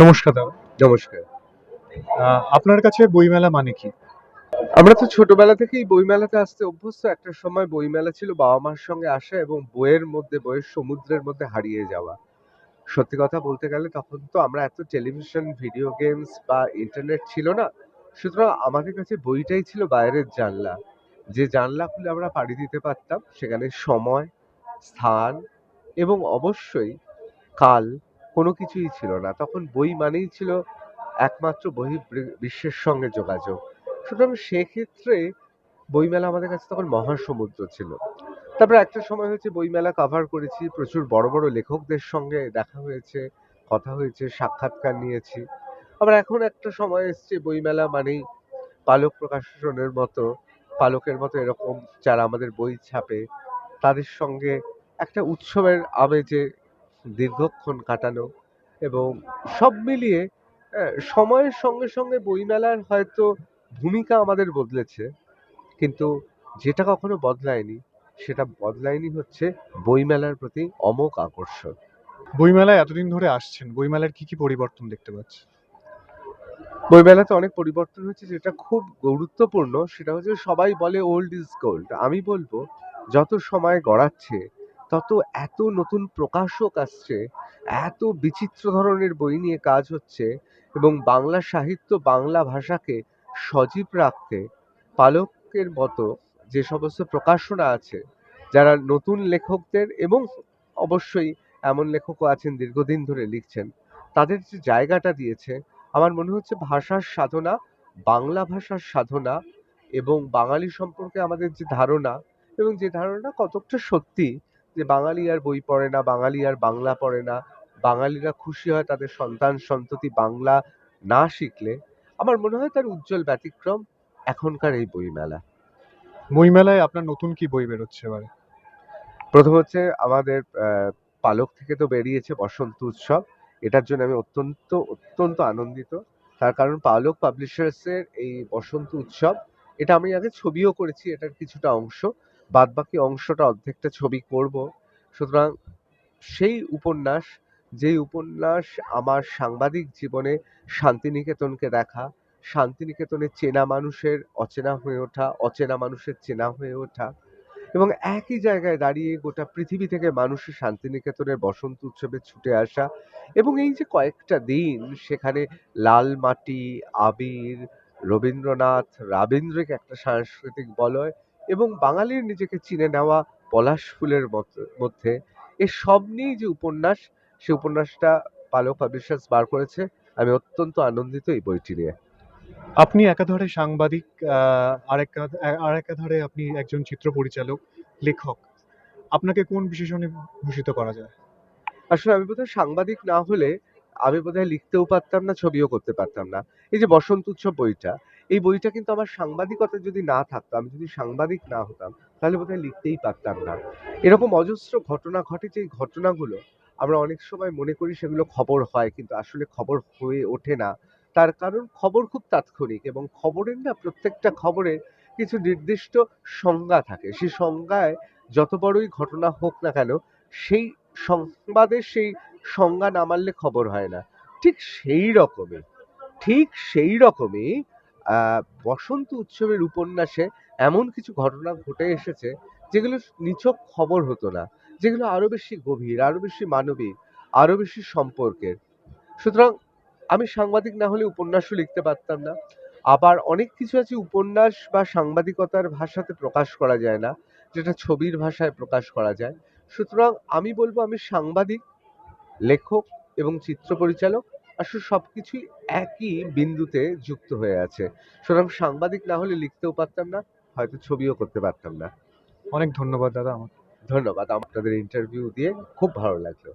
নমস্কার দাদা। নমস্কার। আপনার কাছে বইমেলা মানে কি? আমরা তো ছোটবেলা থেকেই বইমেলাতে আসতে অভ্যস্ত। একটা সময় বইমেলা ছিল বাবা মার সঙ্গে আসা এবং বইয়ের মধ্যে বইয়ের সমুদ্রের মধ্যে হারিয়ে যাওয়া। সত্যি কথা বলতে গেলে তখন তো আমরা এত টেলিভিশন ভিডিও গেমস বা ইন্টারনেট ছিল না। সুতরাং আমাদের কাছে বইটাই ছিল বাইরের জানলা। যে জানলা খুলে আমরা পাড়ি দিতে পারতাম সেখানে সময় স্থান এবং অবশ্যই কাল কোনো কিছুই ছিল না। তখন বই মানেই ছিল একমাত্র বহি বিশ্বের সঙ্গে যোগাযোগ। সুতরাং সেক্ষেত্রে বইমেলা আমাদের কাছে তখন মহাসমুদ্র ছিল। তারপরে একটা সময় হয়েছে বইমেলা কভার করেছি, প্রচুর বড় বড় লেখকদের সঙ্গে দেখা হয়েছে, কথা হয়েছে, সাক্ষাৎকার নিয়েছি। আবার এখন একটা সময় এসছে, বইমেলা মানেই পালক প্রকাশনের মতো, পালকের মতো এরকম যারা আমাদের বই ছাপে, তাদের সঙ্গে একটা উৎসবের আমেজে দীর্ঘক্ষণ কাটানো এবং সব মিলিয়ে সময়ের সঙ্গে সঙ্গে বইমেলার হয়তো ভূমিকা আমাদের বদলেছে কিন্তু যেটা কখনো বদলায়নি সেটা বদলায়নি হচ্ছে বইমেলার প্রতি অমোক আকর্ষণ। বইমেলায় এতদিন ধরে আসছেন বইমেলার কি কি পরিবর্তন দেখতে পাচ্ছেন? বইমেলাতে অনেক পরিবর্তন হয়েছে যেটা খুব গুরুত্বপূর্ণ সেটা হচ্ছে সবাই বলে ওল্ড ইজ গোল্ড। আমি বলব যত সময় গড়াচ্ছে তত এত নতুন প্রকাশক আসছে, এত বিচিত্র ধরনের বই নিয়ে কাজ হচ্ছে এবং বাংলা সাহিত্য বাংলা ভাষাকে সজীব রাখতে পালকের মতো যে সমস্ত প্রকাশনা আছে, যারা নতুন লেখকদের এবং অবশ্যই এমন লেখকও আছেন দীর্ঘদিন ধরে লিখছেন, তাদের যে জায়গাটা দিয়েছে, আমার মনে হচ্ছে ভাষার সাধনা, বাংলা ভাষার সাধনা এবং বাঙালি সম্পর্কে আমাদের যে ধারণা এবং যে ধারণা কতকটা সত্যি যে বাঙালি আর বই পড়ে না বাঙালি আর বাংলা পড়ে না বাঙালিরা খুশি হয় তাদের সন্তান সন্ততি বাংলা না শিখলে আমার মনে হয় তার উজ্জ্বল ব্যতিক্রম এখনকার এই বইমেলা। বইমেলায় আপনার নতুন কি বই বেরোচ্ছে এবারে? প্রথম হচ্ছে আমাদের পালক থেকে তো বেরিয়েছে বসন্ত উৎসব। এটার জন্য আমি অত্যন্ত অত্যন্ত আনন্দিত। তার কারণ পালক পাবলিশার্সের এই বসন্ত উৎসব এটা আমি আগে ছবিও করেছি এটার কিছুটা অংশ। বাদ বাকি অংশটা অর্ধেকটা ছবি করব। সুতরাং সেই উপন্যাস, যেই উপন্যাস আমার সাংবাদিক জীবনে শান্তিনিকেতনকে দেখা, শান্তিনিকেতনে চেনা মানুষের অচেনা হয়ে ওঠা, অচেনা মানুষের চেনা হয়ে ওঠা এবং একই জায়গায় দাঁড়িয়ে গোটা পৃথিবী থেকে মানুষের শান্তিনিকেতনের বসন্ত উৎসবে ছুটে আসা এবং এই যে কয়েকটা দিন সেখানে লাল মাটি আবির, রবীন্দ্রনাথ, রাবীন্দ্রিক একটা সাংস্কৃতিক বলয় এবং বাঙালির নিজেকে চিনে নেওয়া পলাশ ফুলের মধ্যে এ সব নিয়েই যে উপন্যাস সে উপন্যাসটা পালক পাবলিশার্স বার করেছে। আমি অত্যন্ত আনন্দিত এই বইটি নিয়ে। আপনি একাধারে সাংবাদিক আর একা আর একাধারে আপনি একজন চিত্র পরিচালক লেখক। আপনাকে কোন বিশেষণে ভূষিত করা যায়? আসলে আমি বোধহয় সাংবাদিক না হলে আমি বোধহয় লিখতেও পারতাম না ছবিও করতে পারতাম না। এই যে বসন্ত উৎসব বইটা এই বইটা কিন্তু আমার সাংবাদিকতা যদি না থাকতো, আমি যদি সাংবাদিক না হতাম, তাহলে বোধহয় লিখতেই পারতাম না। এরকম অজস্র ঘটনা ঘটে যে ঘটনাগুলো আমরা অনেক সময় মনে করি সেগুলো খবর হয়, কিন্তু আসলে খবর হয়ে ওঠে না। তার কারণ খবর খুব তাৎক্ষণিক এবং খবরের না প্রত্যেকটা খবরের কিছু নির্দিষ্ট সংজ্ঞা থাকে। সেই সংজ্ঞায় যত বড়ই ঘটনা হোক না কেন, সেই সংবাদের সেই সংজ্ঞা না মানলে খবর হয় না। ঠিক সেই রকমই, ঠিক সেই রকমই বসন্ত উৎসবের উপন্যাসে এমন কিছু ঘটনা ঘটে এসেছে যেগুলো নিছক খবর হতো না, যেগুলো আরও বেশি গভীর, আরও বেশি মানবিক, আরও বেশি সম্পর্কের। সুতরাং আমি সাংবাদিক না হলে উপন্যাসও লিখতে পারতাম না। আবার অনেক কিছু আছে উপন্যাস বা সাংবাদিকতার ভাষাতে প্রকাশ করা যায় না, যেটা ছবির ভাষায় প্রকাশ করা যায়। সুতরাং আমি বলব আমি সাংবাদিক, লেখক এবং চিত্র পরিচালক আসলে সব কিছুই একই বিন্দুতে যুক্ত হয়ে আছে। সুতরাং সাংবাদিক না হলে লিখতেও পারতাম না হয়তো ছবিও করতে পারতাম না। অনেক ধন্যবাদ দাদা আমার ধন্যবাদ আপনাদের ইন্টারভিউ দিয়ে খুব ভালো লাগল।